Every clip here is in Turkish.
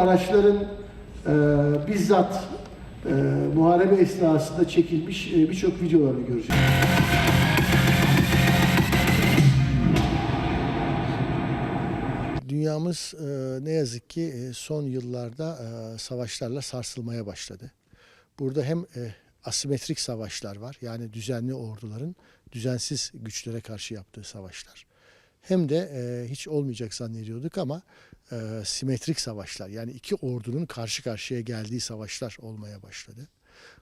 araçların e, bizzat e, muharebe esnasında çekilmiş e, birçok videolarını göreceğiz. Dünyamız e, ne yazık ki e, son yıllarda e, savaşlarla sarsılmaya başladı. Burada hem e, asimetrik savaşlar var yani düzenli orduların düzensiz güçlere karşı yaptığı savaşlar. Hem de e, hiç olmayacak zannediyorduk ama e, simetrik savaşlar yani iki ordunun karşı karşıya geldiği savaşlar olmaya başladı.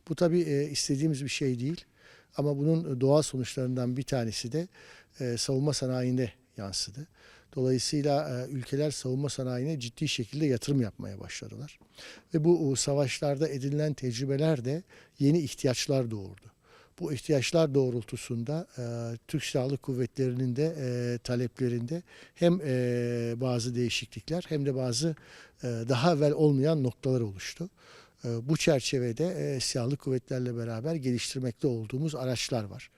Bu tabii e, istediğimiz bir şey değil ama bunun doğal sonuçlarından bir tanesi de e, savunma sanayinde yansıdı. Dolayısıyla e, ülkeler savunma sanayine ciddi şekilde yatırım yapmaya başladılar. Ve bu o, savaşlarda edinilen tecrübeler de yeni ihtiyaçlar doğurdu. Bu ihtiyaçlar doğrultusunda e, Türk Silahlı Kuvvetleri'nin de e, taleplerinde hem e, bazı değişiklikler hem de bazı e, daha evvel olmayan noktalar oluştu. E, bu çerçevede e, silahlı kuvvetlerle beraber geliştirmekte olduğumuz araçlar var.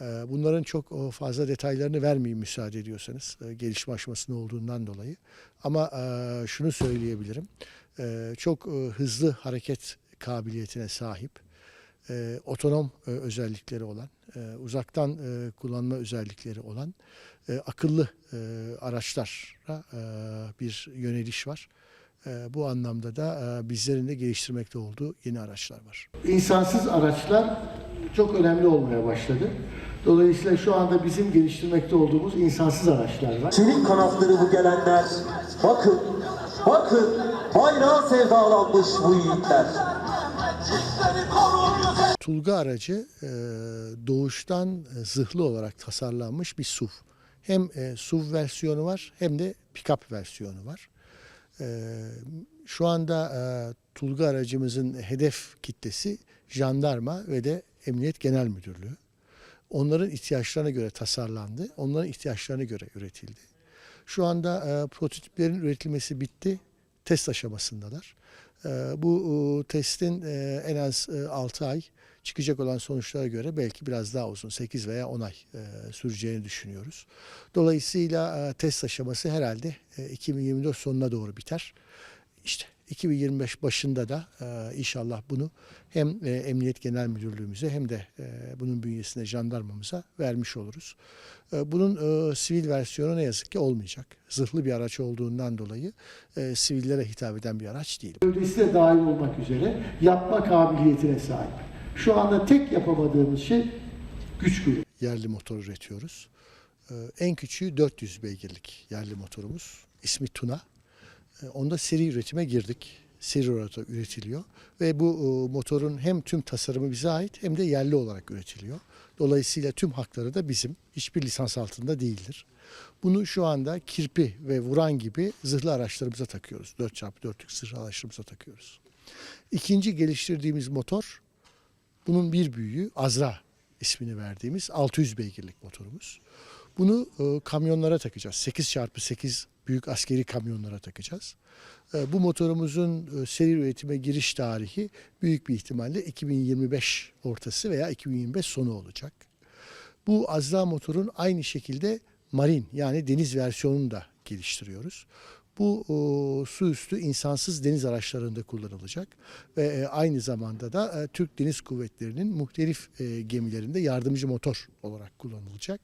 E, Bunların çok fazla detaylarını vermeyeyim müsaade ediyorsanız e, gelişme aşamasında olduğundan dolayı. Ama e, şunu söyleyebilirim. E, Çok e, hızlı hareket kabiliyetine sahip, e, otonom e, özellikleri olan, e, uzaktan e, kullanma özellikleri olan e, akıllı e, araçlara e, bir yöneliş var. E, Bu anlamda da e, bizlerin de geliştirmekte olduğu yeni araçlar var. İnsansız araçlar çok önemli olmaya başladı. Dolayısıyla şu anda bizim geliştirmekte olduğumuz insansız araçlar var. Çelik kanatları bu gelenler. Bakın, bakın bayrağa sevdalanmış bu yiğitler. Tulga aracı e, doğuştan e, zırhlı olarak tasarlanmış bir SUV. Hem e, SUV versiyonu var hem de pick-up versiyonu var. E, şu anda e, Tulga aracımızın hedef kitlesi jandarma ve de Emniyet Genel Müdürlüğü. Onların ihtiyaçlarına göre tasarlandı, onların ihtiyaçlarına göre üretildi. Şu anda e, prototiplerin üretilmesi bitti, test aşamasındalar. E, bu e, testin e, en az e, 6 ay çıkacak olan sonuçlara göre belki biraz daha uzun 8 veya 10 ay e, süreceğini düşünüyoruz. Dolayısıyla e, test aşaması herhalde e, 2024 sonuna doğru biter. İşte 2025 başında da e, inşallah bunu hem e, Emniyet Genel Müdürlüğümüze hem de e, bunun bünyesinde jandarmamıza vermiş oluruz. E, bunun e, sivil versiyonu ne yazık ki olmayacak. Zırhlı bir araç olduğundan dolayı e, sivillere hitap eden bir araç değil. Gövdesi de dahil olmak üzere yapma kabiliyetine sahip. Şu anda tek yapamadığımız şey güç grubu. Yerli motor üretiyoruz. E, en küçüğü 400 beygirlik yerli motorumuz. İsmi Tuna. E, Onda seri üretime girdik. Seri olarak üretiliyor. Ve bu e, motorun hem tüm tasarımı bize ait hem de yerli olarak üretiliyor. Dolayısıyla tüm hakları da bizim. Hiçbir lisans altında değildir. Bunu şu anda kirpi ve vuran gibi zırhlı araçlarımıza takıyoruz. 4x4'lük zırhlı araçlarımıza takıyoruz. İkinci geliştirdiğimiz motor bunun bir büyüğü Azra ismini verdiğimiz 600 beygirlik motorumuz. Bunu e, kamyonlara takacağız. 8x8 büyük askeri kamyonlara takacağız. E, bu motorumuzun e, seri üretime giriş tarihi büyük bir ihtimalle 2025 ortası veya 2025 sonu olacak. Bu Azra motorun aynı şekilde marin yani deniz versiyonunu da geliştiriyoruz. Bu o, su üstü insansız deniz araçlarında kullanılacak ve e, aynı zamanda da e, Türk Deniz Kuvvetleri'nin muhtelif e, gemilerinde yardımcı motor olarak kullanılacak.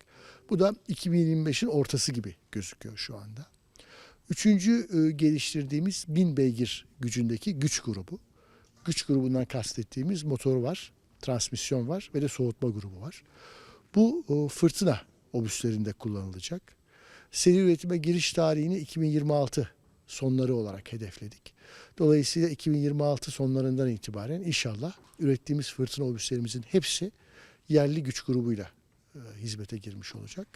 Bu da 2025'in ortası gibi gözüküyor şu anda. Üçüncü e, geliştirdiğimiz 1000 beygir gücündeki güç grubu. Güç grubundan kastettiğimiz motor var, transmisyon var ve de soğutma grubu var. Bu e, fırtına obüslerinde kullanılacak. Seri üretime giriş tarihini 2026 sonları olarak hedefledik. Dolayısıyla 2026 sonlarından itibaren inşallah ürettiğimiz fırtına obüslerimizin hepsi yerli güç grubuyla e, hizmete girmiş olacak.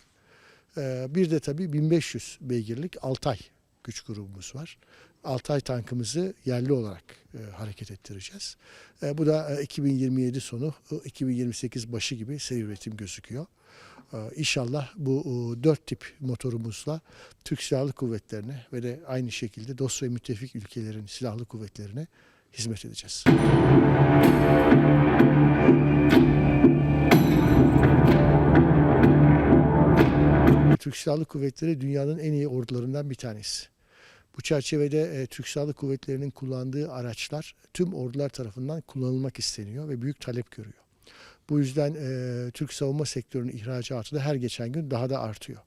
Bir de tabii 1500 beygirlik Altay güç grubumuz var. Altay tankımızı yerli olarak e, hareket ettireceğiz. E, bu da e, 2027 sonu, e, 2028 başı gibi seri üretim gözüküyor. E, İnşallah bu e, dört tip motorumuzla Türk Silahlı Kuvvetlerine ve de aynı şekilde dost ve müttefik ülkelerin silahlı kuvvetlerine hizmet edeceğiz. Türk Silahlı Kuvvetleri dünyanın en iyi ordularından bir tanesi. Bu çerçevede e, Türk Silahlı Kuvvetleri'nin kullandığı araçlar tüm ordular tarafından kullanılmak isteniyor ve büyük talep görüyor. Bu yüzden e, Türk savunma sektörünün ihracatı da her geçen gün daha da artıyor.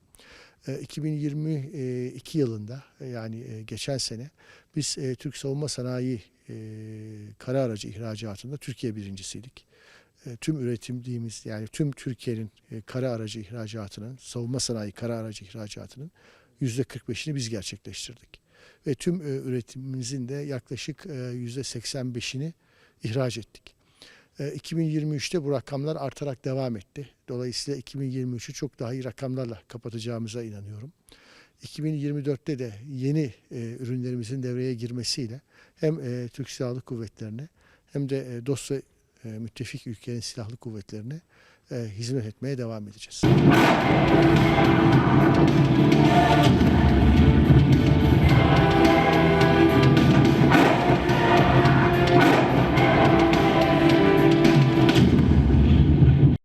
E, 2022 yılında e, yani e, geçen sene biz e, Türk savunma sanayi e, kara aracı ihracatında Türkiye birincisiydik. E, tüm üretimdiğimiz yani tüm Türkiye'nin e, kara aracı ihracatının, savunma sanayi kara aracı ihracatının %45'ini biz gerçekleştirdik. Ve tüm e, üretimimizin de yaklaşık e, %85'ini ihraç ettik. E, 2023'te bu rakamlar artarak devam etti. Dolayısıyla 2023'ü çok daha iyi rakamlarla kapatacağımıza inanıyorum. 2024'te de yeni e, ürünlerimizin devreye girmesiyle hem e, Türk Silahlı Kuvvetleri'ne hem de e, dost ve e, müttefik ülkelerin silahlı kuvvetlerine e, hizmet etmeye devam edeceğiz.